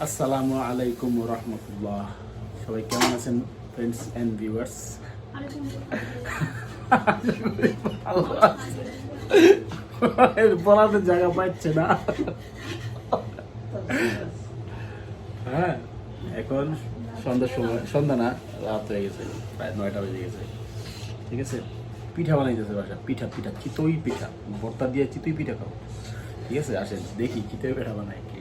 আসসালামু আলাইকুম রহমতুল্লাহ সবাই কেমন আছেন ফ্রেন্ডস অ্যান্ড ভিউয়ার্স বলার তো জায়গা পাচ্ছে না। হ্যাঁ এখন সন্ধ্যার সময়, সন্ধ্যা না, রাত হয়ে গেছে, প্রায় নয়টা বেজে গেছে। ঠিক আছে? পিঠা বানাইতেছে বাসা পিঠা পিঠা, চিতই পিঠা। ভর্তা দিয়ে চিতই পিঠা খাব। ঠিক আছে, আসেন, দেখি চিতই পিঠা বানায় কে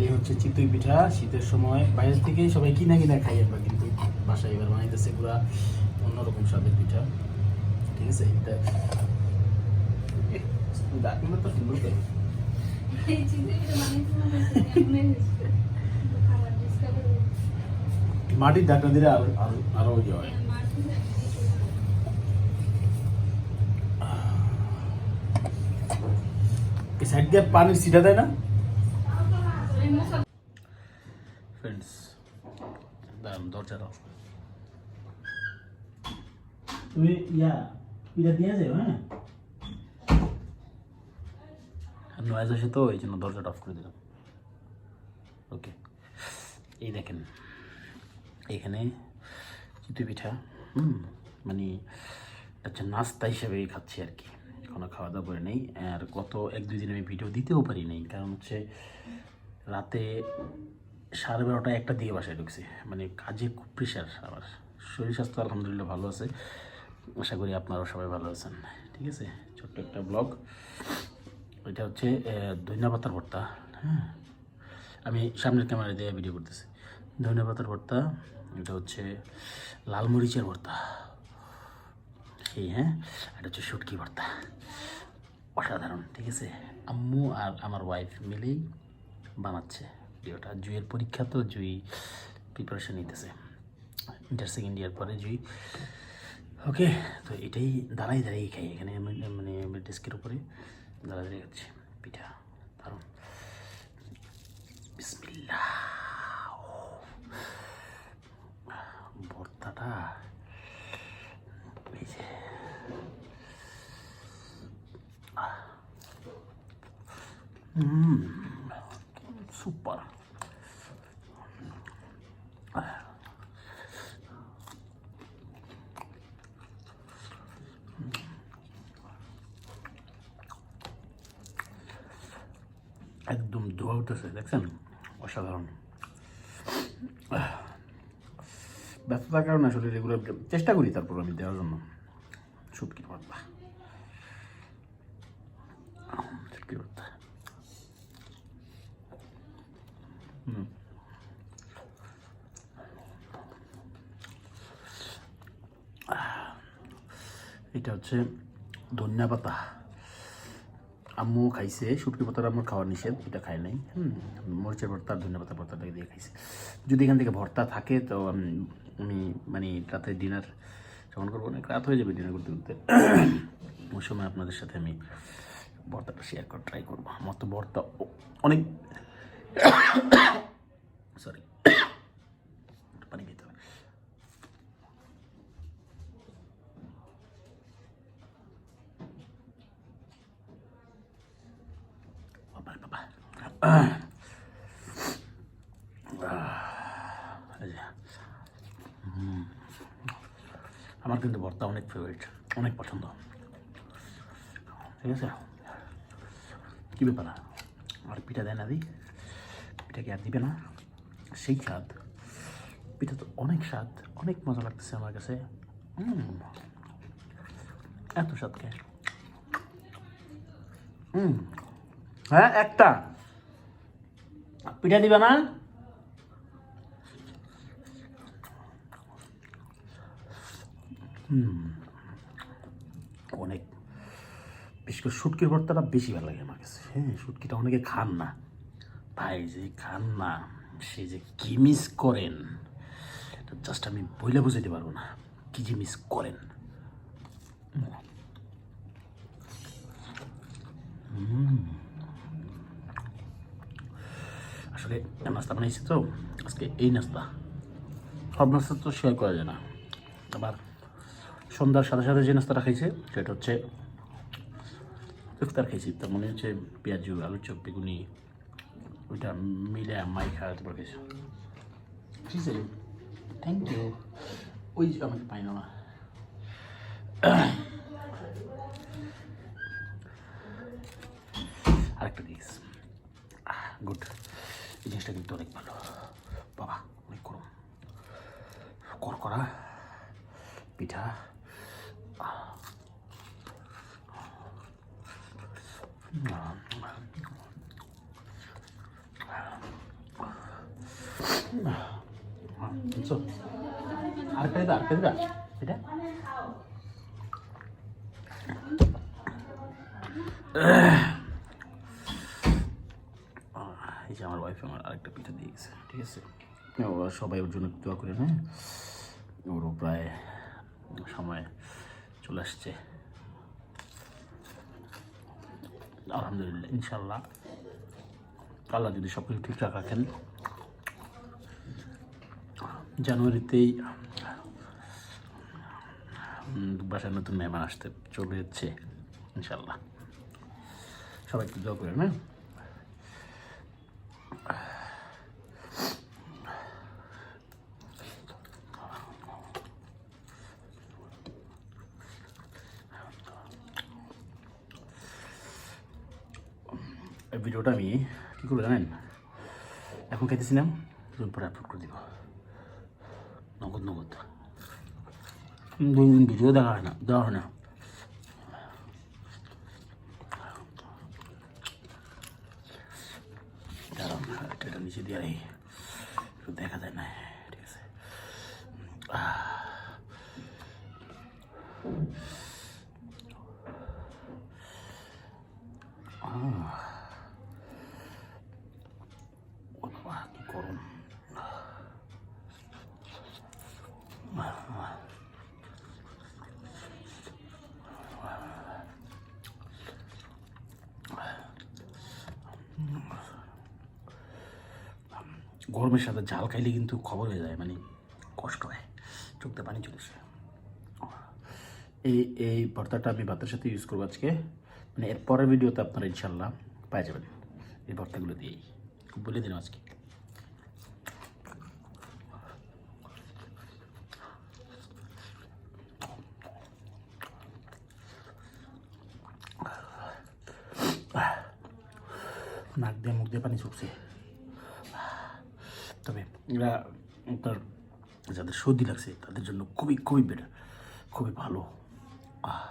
এই হচ্ছে চিতই পিঠা শীতের সময়। বাইরে থেকে সবাই কিনা কিনা খাই আমরা কিন্তু বাসায় এবার বানাইতেছে পুরা অন্যরকম স্বাদের পিঠা। ঠিক আছে? এটা ডাকগুলো তো সুন্দর করে মাটির ডাকটা দিলে আরও আরও আরও ইয়ে হয়। সাইড দিয়ে পানির সিটা দেয় না? ফ্রেন্ডস দাঁড়ান দরজা দাও। তুমি ইয়া পিঠা দিয়ে যাও হ্যাঁ? নয়েজ আসে তো এই জন্য দরজাটা অফ করে দিলাম। ওকে এই দেখেন এখানে চিতু পিঠা হুম মানে আচ্ছা নাস্তা হিসেবেই খাচ্ছি আর কি। এখনও খাওয়া দাওয়া করে নেই আর গত এক দুই দিন আমি ভিডিও দিতেও পারি নাই কারণ হচ্ছে রাতে সাড়ে বারোটা একটা দিয়ে বাসায় ঢুকছি। মানে কাজে খুব প্রেশার আমার। শরীর স্বাস্থ্য আলহামদুলিল্লাহ ভালো আছে। আশা করি আপনারাও সবাই ভালো আছেন। ঠিক আছে? ছোট্ট একটা ব্লগ এটা হচ্ছে ধনিয়া পাতার ভর্তা। হ্যাঁ? আমি সামনের ক্যামেরা দিয়ে ভিডিও করতেছি। ধনিয়া পাতার ভর্তা, এটা হচ্ছে লাল মরিচের ভর্তা। সেই হ্যাঁ? এটা হচ্ছে শুটকি ভর্তা। অসাধারণ। ঠিক আছে? আম্মু আর আমার ওয়াইফ মিলেই বানাচ্ছে। ভিডিওটা জুইয়ের পরীক্ষা তো জুই প্রিপারেশন নিতেছে। ইন্টার সেকেন্ড ইয়ার পরে জুই। ওকে তো এটাই দাঁড়াই দাঁড়িয়ে খাই। এখানে মানে ডেস্কের উপরে দাঁড়াই দাঁড়িয়ে খাচ্ছি পিঠা, দারুণ। বিসমিল্লা ভর্তাটা সুপার একদম ধোয়া উঠেছে দেখছেন অসাধারণ ব্যস্ততার কারণে আসলে রেগুলার চেষ্টা করি তারপর আমি দেওয়ার জন্য শুটকি ভর্তা শুটকি ভর্তা হুম। এটা হচ্ছে ধনিয়া পাতা। আম্মু খাইছে শুটকি পাতার আমার খাওয়ার নিষেধ, এটা খাই নাই। হুম, মরিচের ভর্তা, ধনিয়া পাতা ভর্তাটাকে দিয়ে খাইছে। যদি এখান থেকে ভর্তা থাকে, তো আমি মানে রাতে ডিনার যখন করব, অনেক রাত হয়ে যাবে ডিনার করতে করতে। ওই সময় আপনাদের সাথে আমি ভর্তাটা শেয়ার করে ট্রাই করব। আমার তো ভর্তা অনেক সরি পানি খেতে হবে বাবা বাবা আহ। আহ, এই যে। হুম। আমার কিন্তু ভর্তা অনেক ফেভারিট অনেক পছন্দ ঠিক আছে কী ব্যাপার আর পিঠা দেয় না দি পিঠা কি আর দিবে না? সেই স্বাদ। পিঠা তো অনেক স্বাদ। অনেক মজা লাগতেছে আমার কাছে। এত স্বাদ কে? হুম হ্যাঁ একটা। পিঠা দিবে না? অনেক। বিশেষ করে শুটকির ভর্তাটা বেশি ভালো লাগে আমার কাছে। হ্যাঁ শুটকিটা অনেকে খান না। ভাই যে খান না সে যে কি মিস করেন জাস্ট আমি বইলে বুঝাইতে পারব না। কি যে মিস করেন। আসলে নাস্তা বানিয়েছি তো, আজকে এই নাস্তা। সব নাস্তা তো শেয়ার করা যায় না। আবার সন্ধ্যার সাথে সাথে যে নাস্তাটা খাইছে, সেটা হচ্ছে ইফতার খেয়েছি তার মনে হচ্ছে পেঁয়াজু আলুর চপ, বেগুনি ওইটা মিলে মাই খাওয়াতে পারে খেয়েছি ঠিক আছে থ্যাংক ইউ ওই আমাকে পাই না। আরেকটা দিস। গুড এই জিনিসটা কিন্তু অনেক ভালো। বাবা, অনেক গরম। করকরা পিঠা বুঝছ? আরেকটা দিবা আরেকটা দিবা এটা? এই যে আমার ওয়াইফ আমার আরেকটা পিঠা দিয়ে গেছে, ঠিক আছে? ওরা সবাই ওর জন্য দোয়া করে হ্যাঁ? ওরও প্রায় সময় চলে আসছে। আলহামদুলিল্লাহ ইনশাল্লাহ আল্লাহ যদি সব কিছু ঠিকঠাক রাখেন জানুয়ারিতেই বাসায় নতুন মেহমান আসতে চলে যাচ্ছে ইনশাল্লাহ সবাই একটু দোয়া করেন হ্যাঁ? ভিডিওটা আমি কী করব জানেন? এখন খাইতেছিলাম পরে আপলোড করে দিব। নগদ হুম, দুই দিন ভিডিও দেখা হয় না দেওয়া হয় না এটা নিচে দিয়ে রাখি দেখা যায় না ঠিক আছে বাবা কি গরম গরমের সাথে জাল খাইলে কিন্তু খবর হয়ে যায় মানে কষ্ট হয়। চোখতে পানি চলে আসে। এই এই ভর্তাটা আমি ভাতের সাথে ইউজ করব আজকে। মানে এর পরের ভিডিওতে আপনারা ইনশাল্লাহ পাই যাবেন এই ভর্তাগুলো দিয়েই। বলে দিলাম আজকে। নাক দিয়ে মুখ দিয়ে পানি ছুটছে। এরা তার যাদের সর্দি লাগছে তাদের জন্য খুবই খুবই বেটার খুবই ভালো আহ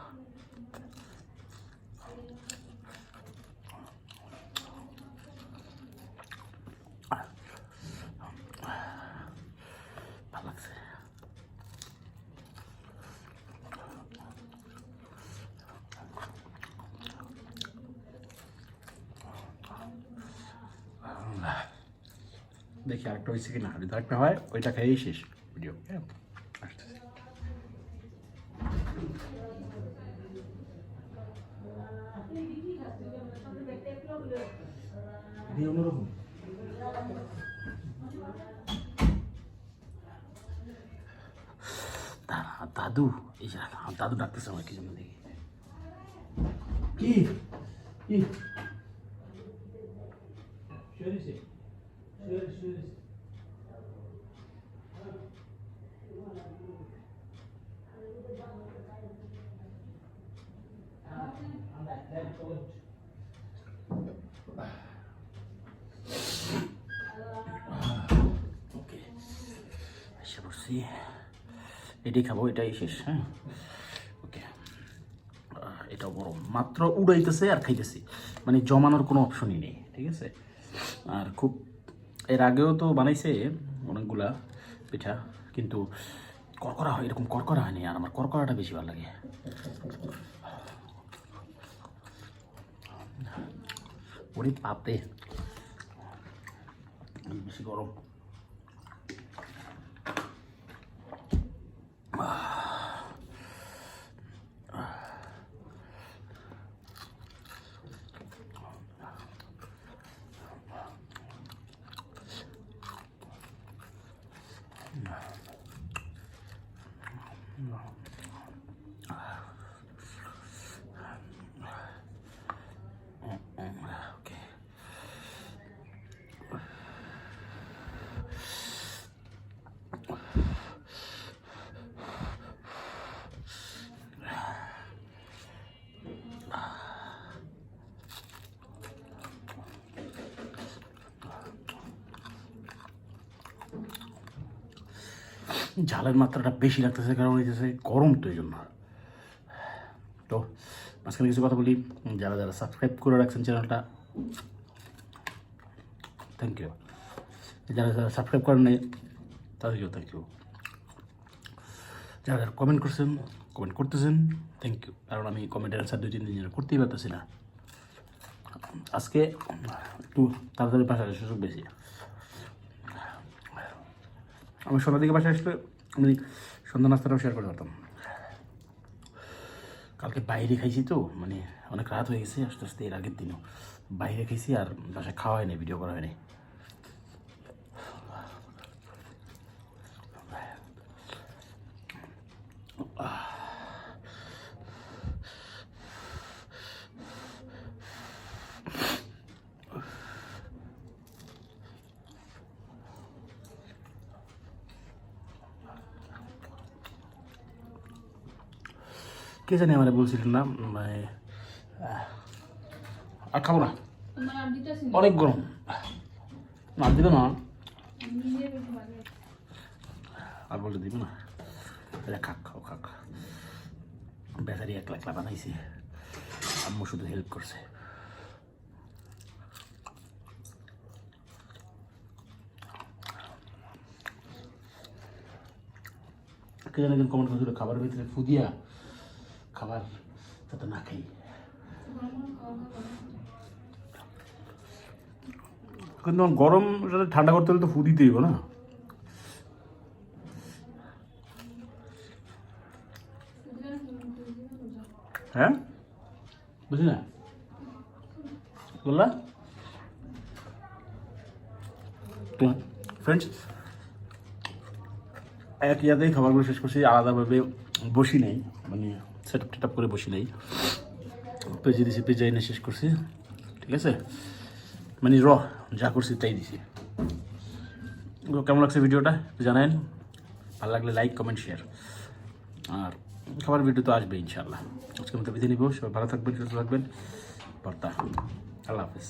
ভালো লাগছে দেখি আরেকটা হয়েছে কি না যদি আরেকটা হয় ওইটা খেয়েই শেষ ভিডিও হ্যাঁ আসতেছে। দিয়ে অন্যরকম। দাঁড়া, দাদু এই যে রাখা, আমার দাদু ডাকতেছে আমার কি জন্য দেখি। কি? কি? এটাই খাব, এটাই শেষ হ্যাঁ? ওকে। এটাও গরম। মাত্র উড়াইতেছে আর খাইতেছি। মানে জমানোর কোনো অপশনই নেই, ঠিক আছে? আর খুব এর আগেও তো বানাইছে অনেকগুলা পিঠা, কিন্তু করকরা হয়, এরকম করকরা হয়নি আর আমার করকরাটা বেশি ভালো লাগে। ওরে পাপে বেশি গরম। ঝালের মাত্রাটা বেশি লাগতেছে, কারণ হইতেছে গরম তো এই জন্য। তো মাঝখানে কিছু কথা বলি। যারা যারা সাবস্ক্রাইব করে রাখছেন চ্যানেলটা থ্যাংক ইউ যারা যারা সাবস্ক্রাইব করেন নাই, তাদেরকেও থ্যাংক ইউ যারা যারা কমেন্ট করছেন কমেন্ট করতেছেন থ্যাংক ইউ কারণ আমি কমেন্টের অ্যান্সার দুই, তিন দিন ধরে করতেই পারতেছি না। আজকে একটু তাড়াতাড়ি বাসায় সুযোগ বেশি। আমি সন্ধ্যার দিকে বাসায় আসলে আমি সন্ধ্যা নাস্তাটাও শেয়ার করে পারতাম। কালকে বাইরে খাইছি তো মানে অনেক রাত হয়ে গেছে, আস্তে আস্তে এর আগের দিনও। বাইরে খাইছি আর বাসায় খাওয়া হয়নি ভিডিও করা হয়নি। কে জানি আমার বলছিলেন না মানে আর খাব না। অনেক গরম। না, দিবে না। আর বলে দিবে না। এটা খাক, খাও, খাক। বেচারি একলা একলা বানাইছে। আম্মু শুধু হেল্প করছে। কে জানে কমেন্ট খাবারের ভিতরে ফুদিয়া। খাবার যাতে না খাই। কিন্তু গরম ঠান্ডা করতে হলে তো ফু দিতেই না? হ্যাঁ? বুঝলি না? বললা? ফ্রেন্ডস এক ইয়াতেই খাবারগুলো শেষ করছি, আলাদাভাবে বসি নেই মানে সেট আপ করে বসি নাই। পেজে দিছি পেজে এনে শেষ করছি। ঠিক আছে? মানে র, যা করছি তাই দিছি। কেমন লাগছে ভিডিওটা? জানান ভালো লাগলে লাইক কমেন্ট শেয়ার আর খাবার ভিডিও তো আসবে ইনশাল্লাহ আজকের মতো বিদায় নিব। সবাই ভালো থাকবেন, সুস্থ থাকবেন। আল্লাহ হাফিজ।